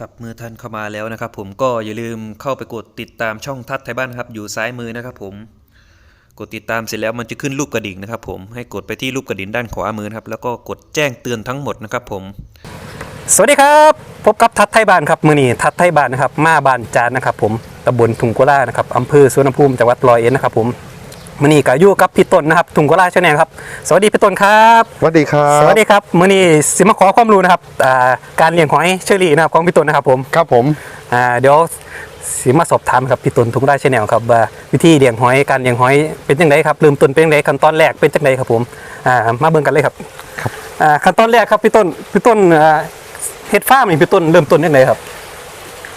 ครับเมื่อท่านเข้ามาแล้วนะครับ ผมก็อย่าลืมเข้าไปกดติดตามช่องทัดไทยบ้านครับอยู่ซ้ายมือนะครับผมกดติดตามเสร็จแล้วมันจะขึ้นรูปกระดิ่งนะครับ ผมให้กดไปที่รูปกระดิ่งด้านขวามือนะครับแล้วก็กดแจ้งเตือนทั้งหมดนะครับ ผม สวัสดีครับพบกับทัดไทยบ้านครับมือนี้ทัดไทยบ้านนะครับมาบ้านจานนะครับ ผมตำบลถุงกุล่านะครับอำเภอสุวรรณภูมิจังหวัดร้อยเอ็ดนะครับผม มือนี้ก็อยู่กับพี่ต้นนะครับถุงกุล่าชาแนลครับสวัสดีพี่ต้นครับสวัสดีครับสวัสดีครับมือนี้สิมาขอความรู้นะครับอ่าการเลี้ยงหอยเชอรี่นะครับของพี่ต้นนะครับผมครับผมอ่าเดี๋ยวสิมาสอบถามครับพี่ต้นถุงกุล่าชาแนลครับว่าวิธีเลี้ยงหอยการเลี้ยงหอยเป็นยังไงครับเริ่มต้นเป็นยังไงขั้นตอนแรกเป็นยังไงครับผมอ่ามาเบิ่งกันเลยครับครับอ่าขั้นตอนแรกครับพี่ต้นพี่ต้นอ่าเฮ็ดฟาร์มนี่พี่ต้นเริ่มต้นยังไงครับ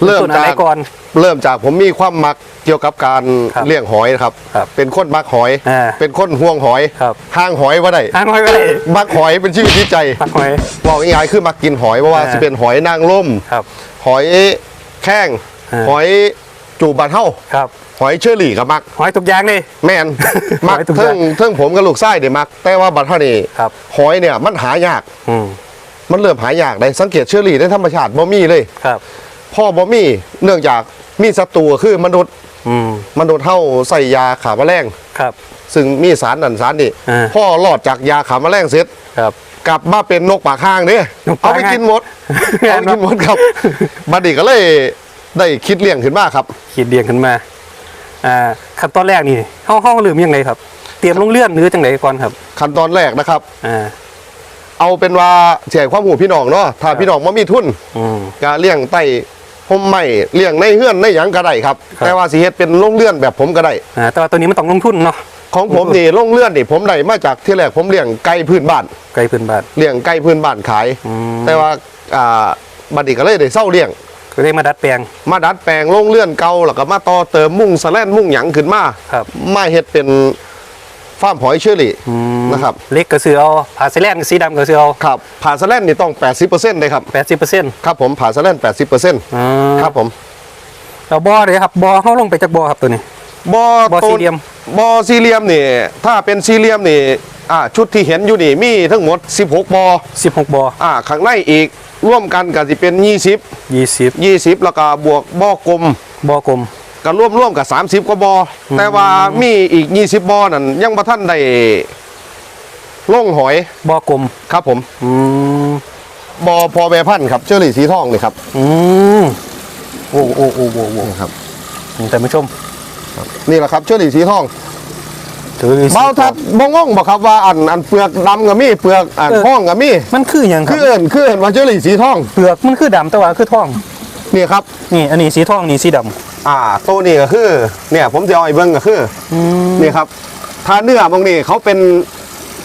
เริ่มต้นอะจาไรกก่อน เริ่มจากผมมีความมักเกี่ยวกับการครับเลี้ยงหอยนะครับ ครับเป็นคนมักหอย อ่าเป็นคนห่วงหอยครับห่างหอยว่าได้อ่านหอยไว้เลยมักหอยเป็นชีวิตจิตใจปักหอย บอกง่ายๆคือมักกินหอยเพราะว่าอ่า จะเป็นหอยนางรมครับ หอยแข้งอ่า หอยจูบานเท่าครับ หอยเชอรี่กับมัก หอยทุกอย่างเลย แม่น มักหอยทุกอเทิย่างงเทิงผมกับลูกไส้เดี๋ยวมัก แต่ว่าบัดเท่านี้ครับ หอยเนี่ยมันหายากอืมมันเริ่มหายากได้สังเกตเชอรี่ในธรรมชาติบ่มีเลย ครับ พ่อบ่มีเนื่องจากมีศัตรูคือมนุษย์อืมมนุษย์เท่าใส่ยาขาแมลงครับ ซึ่งมีสารนั่นสารนี่อ่า พ่อรอดจากยาขาแมลงเสร็จ ครับ กลับมาเป็นนกปากห้างเนี่ยนกเอาปากไปห้างกินหมด เอาไปกินหมดครับ บัดนี้ก็เลยได้คิดเลี้ยงขึ้นมาครับ ขีดเรียงขึ้นมาอ่าขั้นตอนแรกนี่เฮาเฮาลืมยังไงครับ เตรียมลงเลื่อนหรือจังไดก่อนครับขั้นตอนแรกนะครับ อ่าเอาเป็นว่าแจกความหูพี่น้องเนาะถ้าพี่น้องไม่มีทุนอืมก็เลี้ยงใต้ พมไม่เลี้ยงในเฮือนในหยังก็ได้ครับ ครับ แต่ว่าสิเฮ็ดเป็นโรงเรือนแบบผมก็ได้ อ่าแต่ว่าตัวนี้มันต้องลงทุนเนาะของผมนี่โรงเรือนนี่ผมได้มาจากที่แรกผมเลี้ยงไก่พื้นบ้านไกลพื้นบ้าน เลี้ยงไก่พื้นบ้านขาย อืม แต่ว่าอ่าบัดนี้ก็เลยได้เศร้าเลี้ยง ก็ได้มาดัดแปลง มาดัดแปลงโรงเรือนเก่าแล้วก็มาต่อเติมมุ่งสแลนมุ่งหยังขึ้นมาครับ มาเฮ็ดเป็น ฟาร์มหอยเชอรี่อืมนะครับเล็กก็ซื้อเอาผ่าสีแลนสีดำก็ซื้อเอาครับผ่าสแลนนี่ต้อง 80%เลยครับ80%ครับผมผ่าสแลน80%อ่าครับผมแล้วบ่อเลยครับบ่อเฮาลงไปจากบ่อครับตัวนี้บอบ่อโตสี่เหลี่ยมบอสี่เหลี่ยมนี่ถ้าเป็นสี่เหลี่ยมนี่อ่าชุดที่เห็นอยู่นี่มีทั้งหมด 16บอ16บ่ออ่าข้างในอีกร่วมกันก็สิเป็น 20 20 20 แล้วก็บวกบ่อกลมบ่อกลม ก็ร่วมร่วมกับ 30 กว่าบอแต่ว่ามีอีก 20บอนั่นยังบ่ทันได้ล่งหอยบ่อกลมครับผมอืมบอพอแบพันธุ์ครับเชอรี่สีทองนี่ครับ อืมโอ้โอ้โอ้โอ้โอ้นี่ครับแต่านผู้ชมนี่แหละครับเชอรี่สีทองถือเบาทัดบ่งงบ่ครับว่าอันอันเปลือกดำก็มีเปลือกอันห้องก็มีมันคืออย่างครัคืบอเอิ้นคือเอิ้นว่าเชอรี่สีทองเปลือกมันคือดำแต่ว่าคือทองนี่ครับนี่อันนี้สีทองนี่สีด อ่าตัวนี้ก็คือ เนี่ย ผมจะเอาไอ้เบิ้งก็คือำอืมนี่ครับ ถ้าเนื้อบางนี่เขาเป็น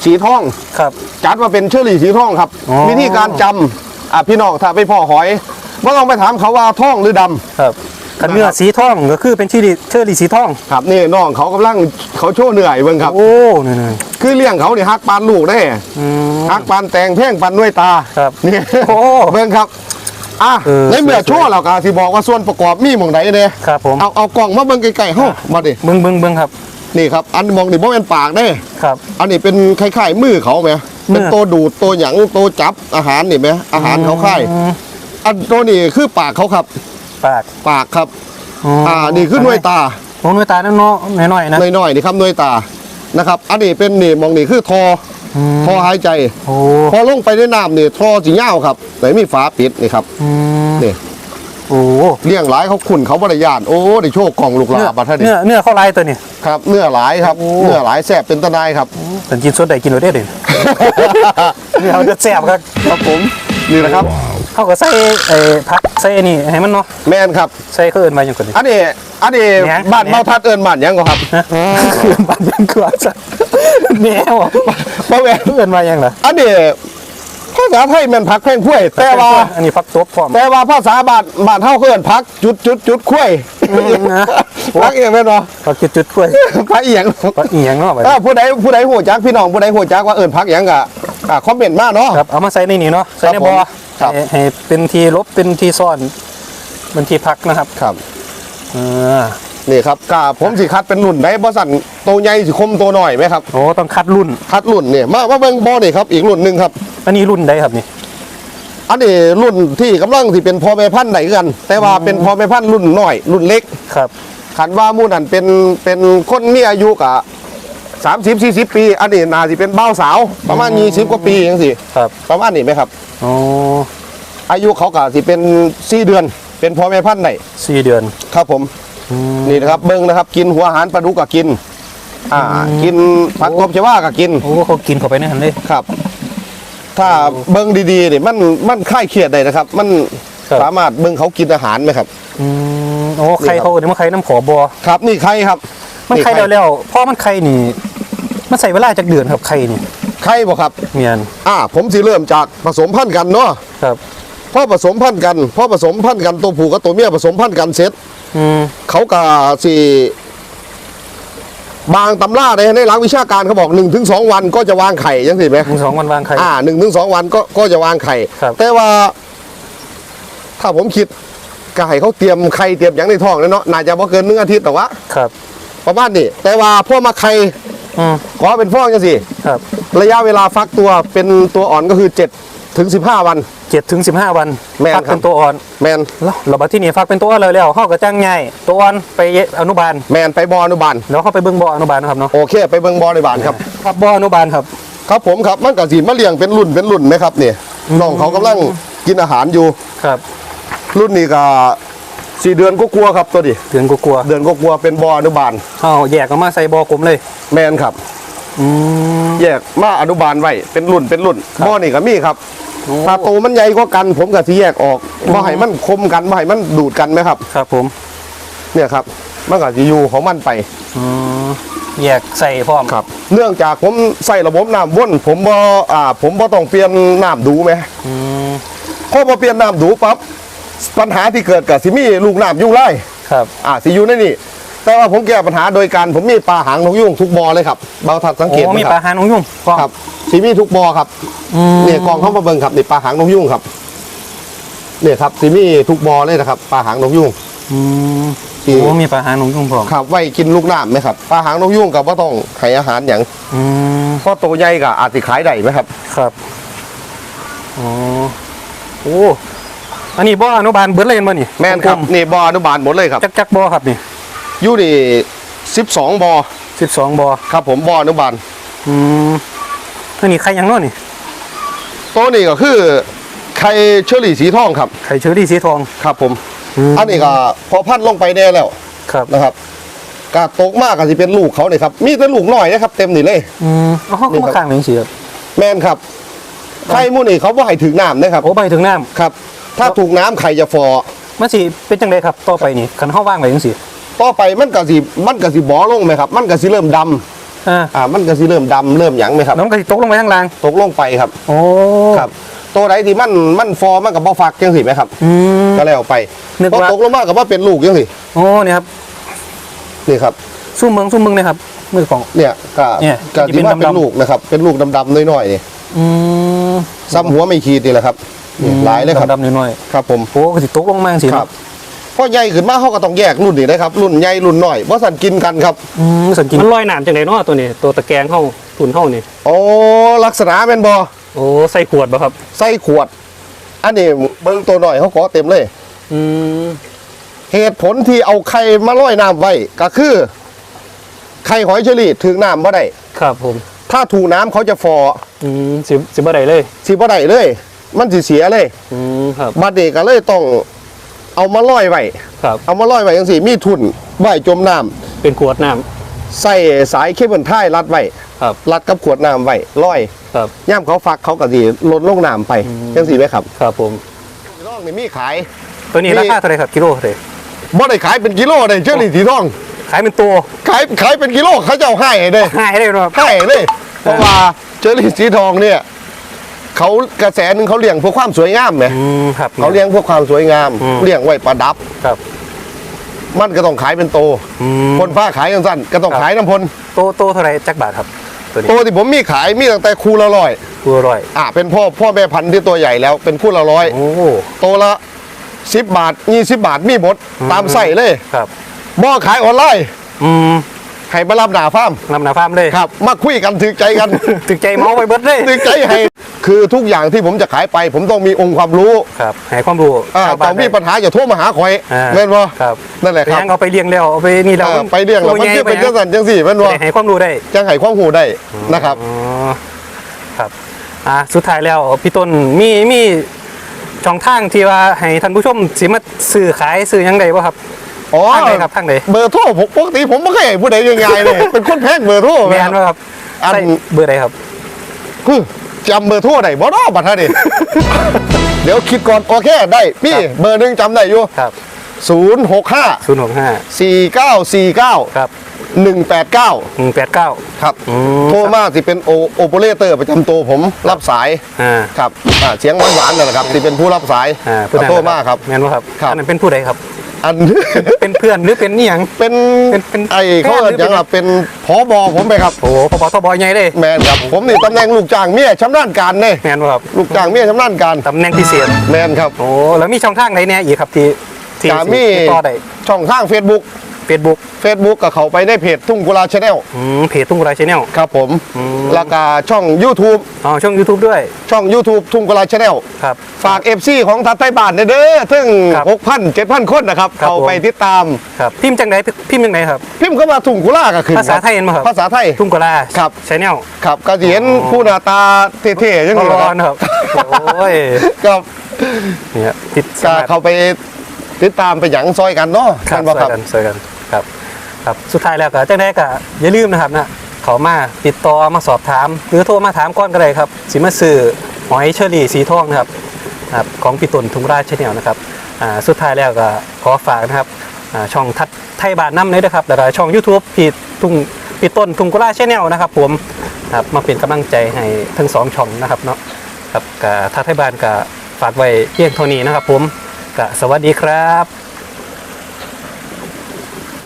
สีทอง ครับ จัดมาเป็นเชอรี่สีทองครับ อ๋อ วิธีการจำอะพี่น้องถ้าไปพ่อหอยไม่ต้องไปถามเขาว่าทองหรือดำ ครับคันเนื้อสีทองก็คือเป็นชีริเชอรี่สีทอง ครับนี่น้องเขากำลังเขาโชว์เหนื่อยเบิ้งครับ โอ้นี่นี่คือเลี้ยงเขาเนี่ยฮักปานลูกได้อืม ฮักปานแตงแพ่งปานด้วยตาครับนี่โอ้ เบิ้งครับ อะเออในเมื่อสวยๆโชว์เราก็สิบอกว่าส่วนประกอบมีหมองไหนเนี่ยครับผม เอาเอากล่องมาเบิ้งไกลๆเฮ้ามาดิเบิ้งเบิ้งเบิ้งครับ นี่ครับ อันมองนี่บ่เป็นปากเด้ครับ อันนี้เป็นคล้ายๆมือเขาไหมมือเป็นตัวดูดตัวหยังตัวจับอาหารนี่ไหมอาหารเขาค่ายอืมอันตัวนี้คือปากเขาครับ ปาก ปากครับ อ่านี่คือหน่วยตาโอ้หน่วยตานั่นเนาะน้อยๆนะหน่อยๆนี่ครับหน่วยตานะครับ อันนี้เป็นนี่มองนี่คือทออม ทอหายใจโอ้พอลงไปในน้ำนี่ทอจีเง่าวครับไหนมีฝาปิดนี่ครับอืมนี่โอ้เลี้ยงหลายเขาขุนเขาบริยานโอ้ได้โชคกล่องลูกหลาเนื้อบบัดท่านเนื้นี่อเนื้อเข้าลายตัวนี้ครับเนื้อหลายครับโอ้เนื้อหลายแสบเป็นตะนายครับเป็นกินสดได้กินโรได้เลยเนื้อมันจะแซ่บครับครับผมนี่นะครับ เขาก็ใส่ไอ้ผักใส่อันนี่ให้มันเนาะแมนครับ ใส่เขาเอินมาอย่างคนนี้อันนี้อันนี้แหนบ้านแหนเมาทัดเอิญบ้านหยังก็ครับคือบ้านเป็นคือว่าจะแมวเพราะแม่เอินมาอย่างเหรออันนี้ภาษาไทยแมันพักแพ่งคุ้ยแต่ว่า อันนี้ผักตบพร้อม แต่ว่าภาษาบาทบาทเท่าเกินพักจุดจุดจุดคุ้ยอืมนะ พักเอียงแม่นบ่ผักจุดๆกล้วยพักเอียงผักอีหยังเนาะไปถ้าผู้ใดผู้ใดหัวจักพี่น้องผู้ใดหัวจักว่าเอิญพักหยังก็อ่าคอมเมนต์มาเนาะ ครับเอามาใส่ในนี่เนาะใส่ในบ่อครับ ให้ให้เป็นทีลบเป็นทีซ่อนเป็นทีพักนะครับครับเออนี่ครับกาผมสิคัดเป็นรุ่นได้บ่สั่นโตวใหญ่สิคมโตวน้อยไหมครับโอ้ต้องคัดรุ่น คัดรุ่นนี่มามาเบิ่งบ่นี่ครับอีกรุ่นหนึงครับ อันนี้รุ่นใดครับนี่อันนี้รุ่นที่กำลังที่เป็นพ่อแม่พันธุ์ไหนกัน แต่ว่าเป็นพ่อแม่พันธุ์รุ่นน้อย รุ่นเล็กครับขันว่าหมู่นั่นเป็นเป็นคนมีอายุกะ สามสิบสี่สิบปี อันนี้นาสิเป็นเบ้าวสาว ประมาณยี่สิบกว่าปียังสิครับ ประมาณนี้ไหมครับอ๋ออายุเขากะสิเป็นสี่เดือน เป็นพ่อแม่พันธุ์ไหนสี่เดือนครับผมนี่นะครับเบิ้งนะครับ กินหัวอาหารปลาดุกก็กิน อ่า กินผักตบชวาก็กินโอ้เขากินเข้าไปในหันเลยครับ ถ้าเบิ้งดีๆนี่มันมันคลายเครียดได้นะครับ มันครับสามารถเบิ้งเขากินอาหารไหมครับอืมโอ้ไข่เขาเนี่ยมันไข่น้ำขอบอครับ นี่ไข่ครับ มันไข่นี่แล้วแล้วๆเพราะมันไข่นี่ มันใส่เวลาจากเดือนครับไข่นี่ไข่บ่ครับ เมียนอ่า ผมสิเริ่มจากผสมพันธุ์กันเนาะครับพอผสมพันธุ์กันพอผสมพันธุ์กันตัวผู้กับตัวเมียผสมพันธุ์กันเสร็จอืมเขาก็สิบางตำราในในหลักวิชาการเขาบอก1นถึงสวันก็จะวางไข่ยังสิไหมมึงสองวันวางไข่ อ่าหนึ่งถึงสองวันก็ก็จะวางไข่ ครับ แต่ว่า ถ้าผมคิดก็ให้เขาเตรียมไข่เตรียมอย่างในท้องแล้วเนาะน่าจะบ่เกินหนึ่งอาทิตย์แต่ว่า ครับ ประมาณนี้แต่ว่าพ่อมาไข่ อืม ขอเป็นฟองจังสิครับ ระยะเวลาฟักตัวเป็นตัวอ่อนก็คือ7ถึง15 วัน เจ็ดถึงสิบห้าวันแม่นฟักครับ เป็นตัวอ่อนแมนแล้วเราบัดที่นี่ฟักเป็นตัวอ่อนเลยแล้วเขาก็จ้างง่ายตัวอ่อนไปอนุบาลแมนไปบออนุบาลแล้วเขาไปเบิ้งบ่ออนุบาลนะครับเนาะโอเค ไปเบิ่งบอในบานครับ ครับบ่ออนุบาลครับครับผมครับมันก็สิมาเลี้ยงเป็นรุ่นเป็นรุ่นไหมครับเนี่ยน้องเขากำลังกินอาหารอยู่ ครับ รุ่นนี้ก็ สี่เดือนก็กลัวครับตัวดิเดือนกลัวเดือนก็กลัวเป็นบออนุบาลๆเขาแยกออกมาใส่บ่อกลมเลยแมนครับอืมแยกมาอนุบาลไว้เป็นรุ่นเป็นรุ่นครับบอนี่ก็มีครับโอ้ถ้าโตมันใหญ่กว่ากัน ผมก็สิแยกออกบ่ให้มันคมกันบ่ให้มันดูดกันไหมครับ ครับผม เนี่ยครับมันก็จะอยู่ของมันไปอืมแยกใส่พร้อมครับ เนื่องจากผมใส่ระบบน้ำวนผมบ่อ่า ผมบ่ต้องเปลี่ยนน้ำดูไหมอืมพอมาเปลี่ยนน้ำดูปั๊บ ปัญหาที่เกิดกับสิมีลูกน้ำยุ่งไล่ครับอ่าสิอยู่ในนี่แต่ว่าผมแก้ปัญหาโดยการผมมีปลาหางนกยุ่งทุกบอเลยครับเบาทัดสังเกตโอ้ไหมมีคปลารับหางนกยุ่งพร้อมครับสิมีทุกบอครับอืมเนี่ยกองเข้ามาเบิ่งครับนี่ปลาหางนกยุ่งครับเนี่ยครับสิมีทุกบอเลยนะครับปลาหางนกยุ่งอืมที่ โอ้มีปลาหางนกยุ่งพร้อมครับไว้กินลูกน้ำไหมครับปลาหางนกยุ่งกับว่าต้องให้อาหารอย่างอืมเพราะตัวใหญ่กับอาจจะขายได้ไหมครับ ครับอ๋อโอ้ อันนี้บ่ออนุบาลเบิดเลยบ่นี่แม่นครับนี่บออนุบาลหมดเลยครับจักจักบ่อครับนี่อยู่นี่สิบสองบอสิบสองบ่อครับ ผมบออนุบาลอืมอันนี้ไข่ยังเน้อนี่ตัวนี้ก็คือไข่เชอรี่สีทองครับ ไข่เชอรี่สีทอง ครับผม อืม อันนี้ก็พอพันลงไปแน่แล้วครับนะครับกาตกมากก็จะเป็นลูกเขาเลยครับ มีแต่ลูกน้อยนะครับ เต็มนี่เลย อืมอ๋อเขานี่ครับมาข้างหนึ่งสิครับแม่นครับไข่หมูนี่เขาบ่ให้ถึงน้ำนะครับโอ้ไปถึงน้ครับ ถ้าถูกน้ำไข่จะฟอำมันสิเป็นจังไดครับต่อไปนี่คันเฮาว่างไว้จังซี่ต่อไปมันก็สิมันก็สิบ่อลงไหมครับ มันก็สิเริ่มดำอ่าอ่ามันก็สิเริ่มดำเริ่มหยังไหมครับ น้องก็สิตกลงไปข้างล่างตกลงไปครับโอ้ครับ ตัวไหนที่มันมันฟอมันกับบ่ฟักจังสิไหมครับ อืม ก็แล้วไปนึกพอว่า ตกลงมากับว่าเป็นลูกจังสิโอ้นี่ครับนี่ครับ สู้เมืองสู้เมืองนะครับมือของ เนี่ยก็เนี่ยก็ที่ที่เป็นว่าเป็นดำๆลูกนะครับ เป็นลูกดำๆน้อยๆนี่อืมซ้ำหัวไม่ขีดนี่แหละครับ นี่หลายเลยครับดำๆน้อยครับผมๆโอ้ก็สิตกลงมาจังซี่ครับพอใหญ่ขึ้นมาเขาก็ต้องแยกรุ่นนี่นะครับ รุ่นใหญ่รุ่นน้อยเพราะสันกินกันครับอืมสันกินมันลอยน้ำจังไดเนาะตัวนี้ ตัวตะแกรงเข้าทุนเข้านี่โอ้ลักษณะเป็นบอโอ้ใส่ขวดบ่ครับใส่ขวด อันนี้เบิ้งตัวหน่อยเขาขอเต็มเลย อืมเหตุผลที่เอาไข่มาลอยน้ำไว้ก็คือ ไข่หอยเชอรี่ถึงน้ำบ่ได้ครับผม ถ้าถูกน้ำเขาจะฟออืมสิสิบ่ได้เลยสิบ่ได้เลย มันสิเสียเลยอืมครับ บัดนี้ก็เลยต้องเอามาลอยไว้ครับ เอามาลอยไว้จังซี่มีทุนไว้จมน้ำเป็นขวดน้ำใส่สายเคเบิลไทยรัดไว้ครับ รัดกับขวดน้ำไว้ลอยครับ ย่ำเขาฟักเขาก็สิลดลงน้ำไปจังซี่ไหมครับครับผมน้องนี่มีขาย ตัวนี้นี่ ราคาเท่าไหร่ครับกิโลเท่าไหร่บ่ได้ขายเป็นกิโลเลยเจ้านี่สีทอง ขายเป็นตัวขายขายเป็นกิโลเขาจะเอาให้เลยหายได้เนาะให้เลย เพราะว่าเจอรี่สีทองเนี่ย เขากระแสหนึ่งเขาเลี้ยงเพื่อความสวยงามไหมอืมครับ เขาเลี้ยงเพื่อความสวยงาม อืม เลี้ยงไว้ประดับ ครับ มันก็ต้องขายเป็นโตอืม คนฟ้าขายกันสั้นก็ต้องครับ ขายน้ำพลโตโตเท่าไหร่จักบาทครับ ตัวนี้โตที่ผมมีขายมีตั้งแต่คูละร้อยตัวร้อยอ่าเป็นพ่อพ่อแม่พันธุ์ที่ตัวใหญ่แล้วเป็นคู่ละร้อยโอ้โตละสิบบาทยี่สิบบาทมีหมดอืมตามใส่เลยครับ บ่ขายออนไลน์อืม ให้มารับหนาฟาร์มนำหนาฟาร์มเลยครับ มาคุยกันถือใจกัน ถึงใจเมาไปเบิดเลยถือใจให้ คือทุกอย่างที่ผมจะขายไป ผมต้องมีองค์ความรู้ครับให้ความรู้อ่าชาวต้บ้าอนงมีได้ปัญหาอย่าโทรมาหาคอยอ่าแม่นบ่ครับนั่นแหละครับยังเอาไปเลี้ยงแล้วเอาไปนี่แล้วอ่าไปเรียงแล้วมันใหญ่คือเป็นไปจังสันจังสี่แม่นบ่ได้ให้ความรู้ได้จังไห้ความหูได้นะครับอ๋อครับอ่าสุดท้ายแล้วพี่ต้นมีมีช่องทางที่ว่าให้ท่านผู้ชมสิมาซื้อขายซื้อหยังไงบ่ครับ อ๋อ ทางไหนครับทางไหนเบอร์โทรผมปกติผมไม่เคยให้ผู้ใดง่ายๆเลย เป็นคนแพงเบอร์โทรแม่แม่นนบ่ครับอันใส่เบอร์ใดครับ คือจำเบอร์โทรได้บ่เนาะบัดนี้เดี๋ยวคิดก่อนโอเคได้พี่ครับ เบอร์หนึงจำได้อยู่ครับ065 065 4949ครับ189 189ครับอืม โทรมาสิเป็นโอโอเปอเรเตอร์ประจำตัวผมรับสาย อ่าครับอ่าเสียงหวานๆนั่นแหละครับที่เป็นผู้รับสายอ่าผู้นั้นโทรมาครับ แม่นบ่ครับครับ อันนั้นเป็นผู้ใดครับ อันเป็นเพื่อนหรือเป็นนี่หยังเป็นเป็นเป็นไอ้เขาแพทย์หรือเอิ้นหยังล่ะเป็นผอบอผมไปครับโอ้โหพบทบใหญ่เลยแมนครับผมนี่ตำแหน่งลูกจ้างเมียชำนาญการเนี่ยแม่นบ่ครับลูกจ้างเมียชำนาญการตำแหน่งพิเศษแมนครับโอ้แล้วมีช่องทางไหนเนี่ยอีกครับที่ที่กามีติดต่อได้ช่องทาง Facebook Facebook Facebook กับเขาไปในเพจทุ่งกุลาชาแนลอืมเพจตุ้งกรายชแนล ครับผมอืม แล้วก็ช่อง YouTube อ๋อช่อง YouTube ด้วย ช่อง YouTube ทุ่งกุลาชาแนลครับ ฝาก FC ของทัดไทยบ้านเด้อถึงครับ6,000 7,000 คนนะครับ ครับเขาไปผมติดตาม ครับ พิมพ์จังไดพิมพ์จังไดครับ พิมพ์เข้ามาทุ่งกุลาก็ขึ้นภาษาไทยเห็นไหมครับ ภาษาไทย ทุ่งกราครับชแนลครับก็จะเห็นผู้หน้าตาเท่ๆอย่างนี้ร้นะคอรันบครับ โอ้ยครับ เนี่ยติดก็เขาไปติดตามไปหยังซอยกันเนาะครับแม่นช่บ่วยกันช่วยกัน ครับสุดท้ายแล้วก็จังไดก็อย่าลืมนะครับนะเขามาติดต่อมาสอบถาม หรือโทรมาถามก่อนก็ได้ครับสิมาซื้อหอยเชอรี่สีทองนะครับครับของพี่ตุนทุงราชแนเนลนะครับอ่าสุดท้ายแล้วก็ขอฝากนะครับอ่าช่องทัดไทยบานน้ำเลยนะครับแล้วก็ช่อง YouTube พี่ตุงพี่ต้นทุงกุราชแนลนะครับ ผมครับมาเป็นกำลังใจให้ทั้งสองช่องนะครับเนาะครับกับทัดไทยบานก็ฝากไว้เพียงเท่านี้นะครับ ผมก็สวัสดีครับ